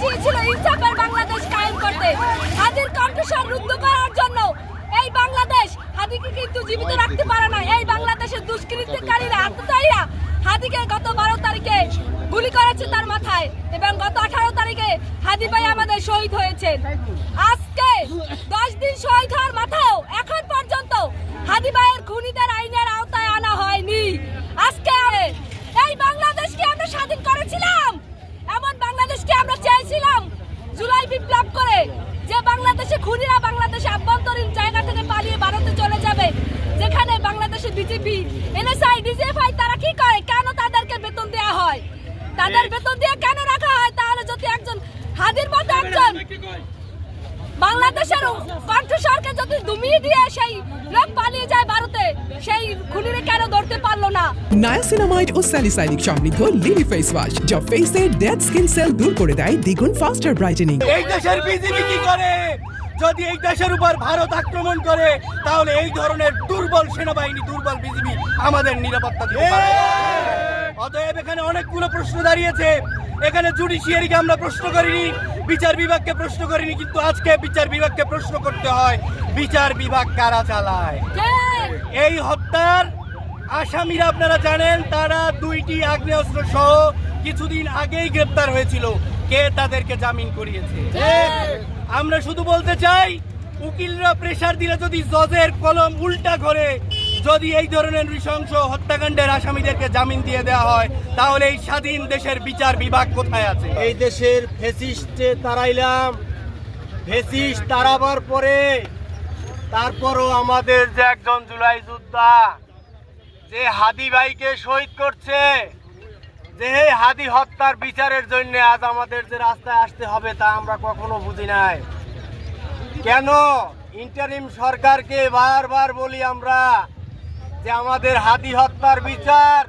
চেয়েছিল ইনসাফের বাংলাদেশ কায়েম করতে। হাদির কণ্ঠস্বর রুদ্ধ করার জন্য এই বাংলাদেশ হাদিকে কিন্তু জীবিত রাখতে পারে না। এই বাংলাদেশের দুষ্কৃতিকারীরা আত্মচারীরা হাদিকে গত বারো তারিখে গুলি করেছে তার মাথায় এবং গত আঠারো তারিখে হাদি ভাই আমাদের শহীদ হয়েছে আজকে দশ দিন শহীদ হওয়ার মাথাও যে বাংলাদেশে খুনিরা বাংলাদেশে আভ্যন্তরীণ জায়গা থেকে পালিয়ে ভারতে চলে যাবে যেখানে বাংলাদেশে বিজেপি এনএসআই ডিজিএফআই তারা কি করে? কেন তাদেরকে বেতন দেওয়া হয়? তাদের বেতন দিয়ে কেন রাখা হয়? তাহলে যদি একজন হাজির মতো একজন বাংলাদেশের কণ্ঠস্বরকে যদি দুমিয়ে দিয়ে সেই লোক পালিয়ে যায় ভারতে সেই খুনিরে কেন ধরতে পারল না? নায়াসিনামাইড ও স্যালিসাইলিক সমৃদ্ধ লিলি ফেস ওয়াশ যা ফেসের ডেড স্কিন সেল দূর করে দেয় দ্বিগুণ ফাস্টার ব্রাইটেনিং এই দেশের বিজেপি কি করে? যদি এই দেশের উপর ভারত আক্রমণ করে তাহলে এই ধরনের দুর্বল সেনাবাহিনী দুর্বল বিজেপি আমাদের নিরাপত্তা দিতে পারে। অতএব এখানে অনেকগুলো প্রশ্ন দাঁড়িয়েছে। এখানে জুডিশিয়ারিকে আমরা প্রশ্ন করিনি। বিচার বিভাগকে প্রশ্ন করিনি কিন্তু আজকে বিচার বিভাগকে প্রশ্ন করতে হয় বিচার বিভাগ কারা চালায়? এই হত্যার আসামিরা আপনারা জানেন তারা দুইটি আগ্নেয়াস্ত্র সহ কিছুদিন আগেই গ্রেপ্তার হয়েছিল। কে তাদেরকে জামিন করিয়েছে? আমরা শুধু বলতে চাই উকিলরা প্রেসার দিলে যদি জজের কলম উল্টা করে যদি এই ধরনের নৃশংস হত্যাকাণ্ডের আসামিদেরকে জামিন দিয়ে দেওয়া হয়, তাহলে এই স্বাধীন দেশের বিচার বিভাগ কোথায় আছে? এই দেশের ফেসিস্টে তারাইলাম ফেসিস্ট তারাবার পরে, তারপরও আমাদের যে একজন জুলাই যোদ্ধা, যে হাদি ভাইকে শহীদ করছে, যে হাদি হত্যার বিচারের জন্য আজ আমাদের যে রাস্তায় আসতে হবে তা আমরা কখনো বুঝি নাই। কেন? ইন্টারিম সরকারকে বারবার বলি আমরা যে আমাদের হাতি হত্যার বিচার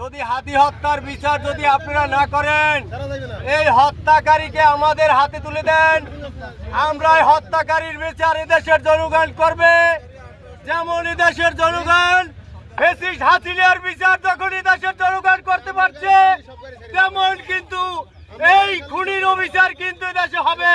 যদি হাতি হত্যার বিচার যদি আপনারা না করেন এই হত্যাকারীকে আমাদের হাতে তুলে দেন। আমরা হত্যাকারীর বিচার এদেশের জনগণ করবে। যেমন এদেশের জনগণ হাসিনার বিচার যখন এদেশের জনগণ করতে পারছে তেমন কিন্তু এই খুনির বিচার কিন্তু এদেশে হবে